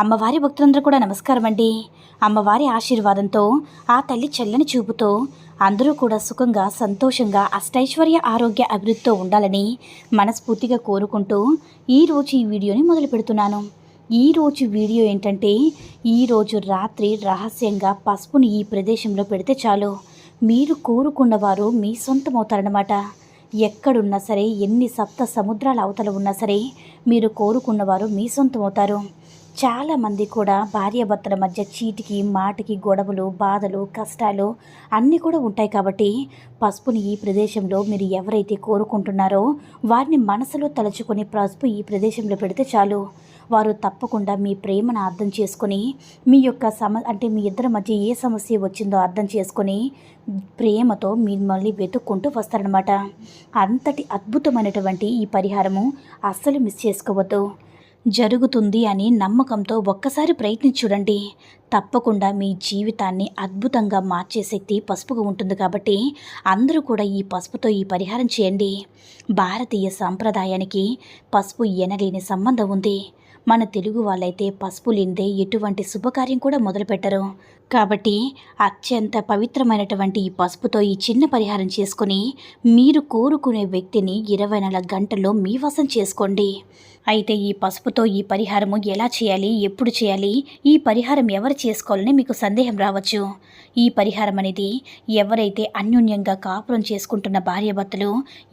అమ్మవారి భక్తులందరూ కూడా నమస్కారం అండి అమ్మవారి ఆశీర్వాదంతో ఆ తల్లి చల్లని చూపుతో అందరూ కూడా సుఖంగా సంతోషంగా అష్టైశ్వర్య ఆరోగ్య అభివృద్ధితో ఉండాలని మనస్ఫూర్తిగా కోరుకుంటూ ఈరోజు ఈ వీడియోని మొదలు పెడుతున్నాను. ఈరోజు వీడియో ఏంటంటే ఈరోజు రాత్రి రహస్యంగా పసుపుని ఈ ప్రదేశంలో పెడితే చాలు. మీరు కోరుకున్నవారు మీ సొంతమవుతారనమాట ఎక్కడున్నా సరే ఎన్ని సప్త సముద్రాల అవతల ఉన్నా సరే మీరు కోరుకున్నవారు మీ సొంతమవుతారు. చాలామంది కూడా భార్యాభర్తల మధ్య చీటికి మాటికి గొడవలు బాధలు కష్టాలు అన్నీ కూడా ఉంటాయి కాబట్టి పసుపుని ఈ ప్రదేశంలో మీరు ఎవరైతే కోరుకుంటున్నారో వారిని మనసులో తలుచుకొని పసుపు ఈ ప్రదేశంలో పెడితే చాలు. వారు తప్పకుండా మీ ప్రేమను అర్థం చేసుకొని మీ యొక్క సమ అంటే మీ ఇద్దరి మధ్య ఏ సమస్య వచ్చిందో అర్థం చేసుకొని ప్రేమతో మిమ్మల్ని వెతుక్కుంటూ వస్తారనమాట అంతటి అద్భుతమైనటువంటి ఈ పరిహారము అస్సలు మిస్ చేసుకోవద్దు. జరుగుతుంది అని నమ్మకంతో ఒక్కసారి ప్రయత్నించి చూడండి తప్పకుండా మీ జీవితాన్ని అద్భుతంగా మార్చే శక్తి పసుపుకు ఉంటుంది కాబట్టి అందరూ కూడా ఈ పసుపుతో ఈ పరిహారం చేయండి. భారతీయ సాంప్రదాయానికి పసుపు ఎనలేని సంబంధం ఉంది. మన తెలుగు వాళ్ళైతే పసుపు లేనిదే ఎటువంటి శుభకార్యం కూడా మొదలుపెట్టరు. కాబట్టి అత్యంత పవిత్రమైనటువంటి ఈ పసుపుతో ఈ చిన్న పరిహారం చేసుకొని మీరు కోరుకునే వ్యక్తిని ఇరవై నాలుగు గంటల్లో మీ వశం చేసుకోండి. అయితే ఈ పసుపుతో ఈ పరిహారము ఎలా చేయాలి ఎప్పుడు చేయాలి ఈ పరిహారం ఎవరు చేసుకోవాలని మీకు సందేహం రావచ్చు. ఈ పరిహారం అనేది ఎవరైతే అన్యోన్యంగా కాపురం చేసుకుంటున్న భార్యాభర్తలు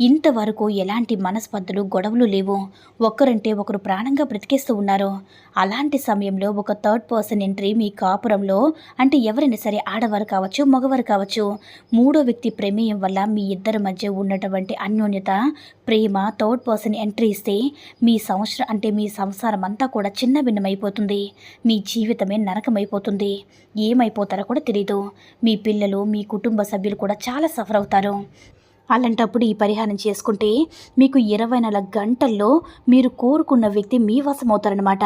ఇంతవరకు ఎలాంటి మనస్పర్ధలు గొడవలు లేవు. ఒకరంటే ఒకరు ప్రాణంగా బ్రతికేస్తూ ఉన్నారు? అలాంటి సమయంలో ఒక థర్డ్ పర్సన్ ఎంట్రీ మీ కాపురంలో అంటే ఎవరైనా సరే ఆడవారు కావచ్చు మగవారు కావచ్చు మూడో వ్యక్తి ప్రమేయం వల్ల మీ ఇద్దరి మధ్య ఉన్నటువంటి అన్యోన్యత ప్రేమ థర్డ్ పర్సన్ ఎంట్రీ ఇస్తే మీ సంవత్సరం అంటే మీ సంసారం అంతా కూడా చిన్న భిన్నమైపోతుంది. మీ జీవితమే నరకమైపోతుంది. ఏమైపోతారో కూడా తెలియదు మీ పిల్లలు మీ కుటుంబ సభ్యులు కూడా చాలా సఫర్ అవుతారు. అలాంటప్పుడు ఈ పరిహారం చేసుకుంటే మీకు ఇరవై నాలుగు గంటల్లో మీరు కోరుకున్న వ్యక్తి మీ వశం అవుతారనమాట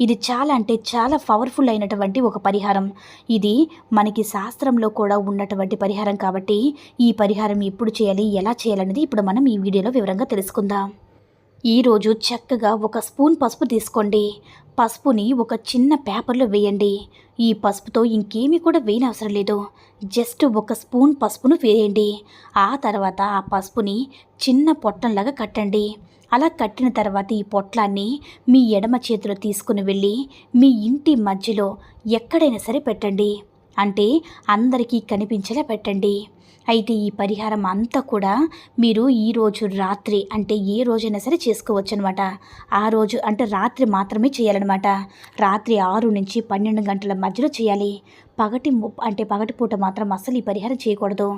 ఇది చాలా అంటే చాలా పవర్ఫుల్ అయినటువంటి ఒక పరిహారం. ఇది మనకి శాస్త్రంలో కూడా ఉన్నటువంటి పరిహారం కాబట్టి ఈ పరిహారం ఎప్పుడు చేయాలి ఎలా చేయాలనేది ఇప్పుడు మనం ఈ వీడియోలో వివరంగా తెలుసుకుందాం. ఈరోజు చక్కగా ఒక స్పూన్ పసుపు తీసుకోండి. పసుపుని ఒక చిన్న పేపర్లో వేయండి. ఈ పసుపుతో ఇంకేమీ కూడా వేయనవసరం లేదు. జస్ట్ ఒక స్పూన్ పసుపును వేయండి. ఆ తర్వాత ఆ పసుపుని చిన్న పొట్టంలాగా కట్టండి. అలా కట్టిన తర్వాత ఈ పొట్లాన్ని మీ ఎడమ చేతిలో తీసుకుని వెళ్ళి మీ ఇంటి మధ్యలో ఎక్కడైనా సరే పెట్టండి. అంటే అందరికీ కనిపించేలా పెట్టండి. అయితే ఈ పరిహారం అంతా కూడా మీరు ఈరోజు రాత్రి అంటే ఏ రోజైనా సరే చేసుకోవచ్చు అనమాట ఆ రోజు అంటే రాత్రి మాత్రమే చేయాలన్నమాట. రాత్రి ఆరు నుంచి పన్నెండు గంటల మధ్యలో చేయాలి. పగటి అంటే పగటి పూట మాత్రం అస్సలు ఈ పరిహారం చేయకూడదు.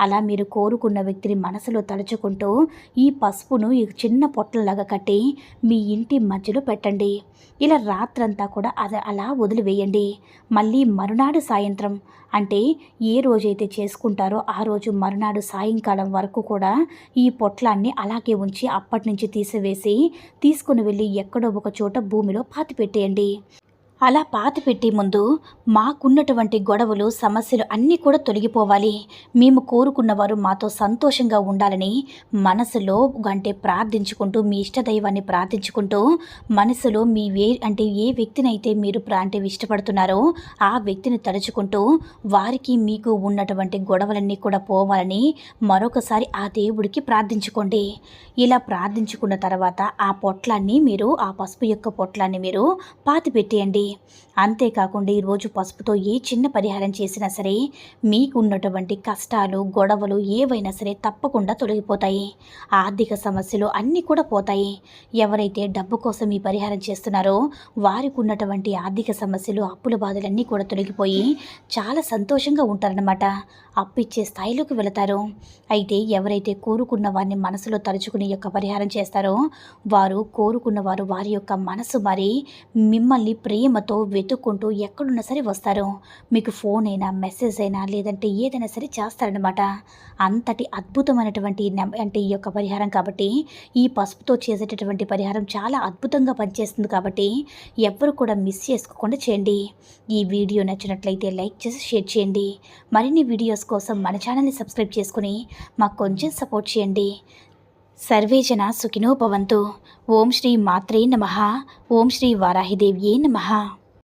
అలా మీరు కోరుకున్న వ్యక్తిని మనసులో తలుచుకుంటూ ఈ పసుపును ఈ చిన్న పొట్టలలాగా కట్టి మీ ఇంటి మధ్యలో పెట్టండి. ఇలా రాత్రంతా కూడా అది అలా వదిలివేయండి. మళ్ళీ మరునాడు సాయంత్రం అంటే ఏ రోజైతే చేసుకుంటారో ఆ రోజు మరునాడు సాయంకాలం వరకు కూడా ఈ పొట్లాన్ని అలాగే ఉంచి అప్పటి నుంచి తీసివేసి తీసుకుని వెళ్ళి ఎక్కడో ఒక చోట భూమిలో పాతి పెట్టేయండి. అలా పాతి పెట్టే ముందు మాకున్నటువంటి గొడవలు సమస్యలు అన్నీ కూడా తొలగిపోవాలి. మేము కోరుకున్నవారు మాతో సంతోషంగా ఉండాలని మనసులో అంటే ప్రార్థించుకుంటూ మీ ఇష్టదైవాన్ని ప్రార్థించుకుంటూ మనసులో మీ వే అంటే ఏ వ్యక్తినైతే మీరు ప్రా అంటే ఇష్టపడుతున్నారో ఆ వ్యక్తిని తలుచుకుంటూ వారికి మీకు ఉన్నటువంటి గొడవలన్నీ కూడా పోవాలని మరొకసారి ఆ దేవుడికి ప్రార్థించుకోండి. ఇలా ప్రార్థించుకున్న తర్వాత ఆ పొట్లాన్ని మీరు ఆ పసుపు యొక్క పొట్లాన్ని మీరు పాతి పెట్టేయండి అంతేకాకుండా ఈరోజు పసుపుతో ఏ చిన్న పరిహారం చేసినా సరే మీకున్నటువంటి కష్టాలు గొడవలు ఏవైనా సరే తప్పకుండా తొలగిపోతాయి. ఆర్థిక సమస్యలు అన్నీ కూడా పోతాయి. ఎవరైతే డబ్బు కోసం ఈ పరిహారం చేస్తున్నారో వారికి ఉన్నటువంటి ఆర్థిక సమస్యలు అప్పుల బాధలన్నీ కూడా తొలగిపోయి చాలా సంతోషంగా ఉంటారనమాట అప్పిచ్చే స్థాయిలోకి వెళతారు. అయితే ఎవరైతే కోరుకున్న వారిని మనసులో తలుచుకుని యొక్క పరిహారం చేస్తారో వారు కోరుకున్న వారు వారి యొక్క మనసు మరి మిమ్మల్ని ప్రేమతో వెతుక్కుంటూ ఎక్కడున్నా సరే వస్తారు. మీకు ఫోన్ అయినా మెసేజ్ అయినా లేదంటే ఏదైనా సరే చేస్తారనమాట అంతటి అద్భుతమైనటువంటి అంటే ఈ యొక్క పరిహారం కాబట్టి ఈ పసుపుతో చేసేటటువంటి పరిహారం చాలా అద్భుతంగా పనిచేస్తుంది కాబట్టి ఎవ్వరు కూడా మిస్ చేసుకోకుండా చేయండి. ఈ వీడియో నచ్చినట్లయితే లైక్ చేసి షేర్ చేయండి. మరిన్ని వీడియోస్ వీడియోస్ కోసం మన ఛానల్ని సబ్స్క్రైబ్ చేసుకుని మాకు కొంచెం సపోర్ట్ చేయండి. సర్వేజన సుఖినో భవంతు. ఓం శ్రీ మాత్రే నమ. ఓం శ్రీ వారాహిదేవ్యే నమః.